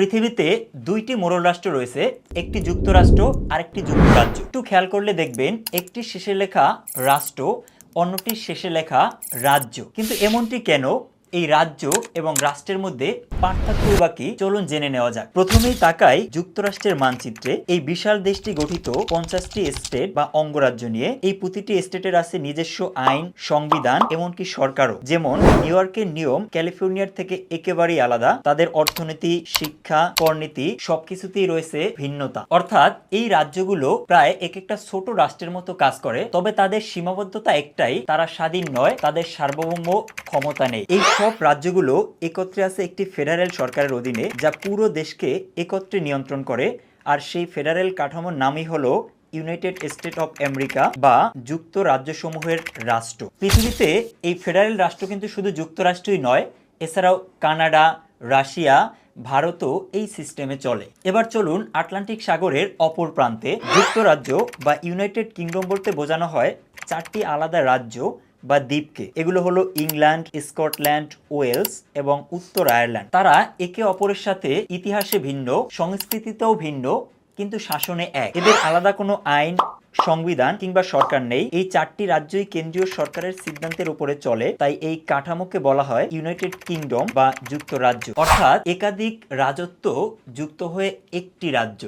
পৃথিবীতে দুইটি মোড়ল রাষ্ট্র রয়েছে, একটি যুক্তরাষ্ট্র আর একটি যুক্তরাজ্য। একটু খেয়াল করলে দেখবেন, একটি শেষে লেখা রাষ্ট্র অন্যটির শেষে লেখা রাজ্য। কিন্তু এমনটি কেন? এই রাজ্য এবং রাষ্ট্রের মধ্যে পার্থক্য বা কি? চলুন জেনে নেওয়া যাক। প্রথমেই তাকাই যুক্তরাষ্ট্রের মানচিত্রে। এই বিশাল দেশটি গঠিত পঞ্চাশটি স্টেট বা অঙ্গরাজ্য নিয়ে। এই প্রতিটি স্টেটের আছে নিজস্ব আইন, সংবিধান, এমনকি সরকারও। যেমন নিউ ইয়র্কের নিয়ম ক্যালিফোর্নিয়ার থেকে একেবারেই আলাদা। তাদের অর্থনীতি, শিক্ষা, করনীতি সবকিছুতেই রয়েছে ভিন্নতা। অর্থাৎ এই রাজ্যগুলো প্রায় এক একটা ছোট রাষ্ট্রের মতো কাজ করে। তবে তাদের সীমাবদ্ধতা একটাই, তারা স্বাধীন নয়, তাদের সার্বভৌম ক্ষমতা নেই। এই সব রাজ্যগুলো একত্রে আছে একটি ফেডারেল সরকারের অধীনে, যা পুরো দেশকে একত্রে নিয়ন্ত্রণ করে। আর সেই ফেডারেল কাঠামোর নামই হলো ইউনাইটেড স্টেট অফ আমেরিকা বা যুক্তরাজ্যসমূহের রাষ্ট্র। পৃথিবীতে এই ফেডারেল রাষ্ট্র কিন্তু শুধু যুক্তরাষ্ট্রই নয়, এছাড়াও কানাডা, রাশিয়া, ভারতও এই সিস্টেমে চলে। এবার চলুন আটলান্টিক সাগরের অপর প্রান্তে। যুক্তরাজ্য বা ইউনাইটেড কিংডম বলতে বোঝানো হয় চারটি আলাদা রাজ্য বা দ্বীপকে। এগুলো হলো ইংল্যান্ড, স্কটল্যান্ড, ওয়েলস এবং উত্তর আয়ারল্যান্ড। তারা একে অপরের সাথে ইতিহাসে ভিন্ন, সংস্কৃতিতেও ভিন্ন, কিন্তু শাসনে এক। এদের আলাদা কোনো আইন, সংবিধান কিংবা সরকার নেই। এই চারটি রাজ্যই কেন্দ্রীয় সরকারের সিদ্ধান্তের উপরে চলে। তাই এই কাঠামোকে বলা হয় ইউনাইটেড কিংডম বা যুক্তরাজ্য। অর্থাৎ একাধিক রাজত্ব যুক্ত হয়ে একটি রাজ্য।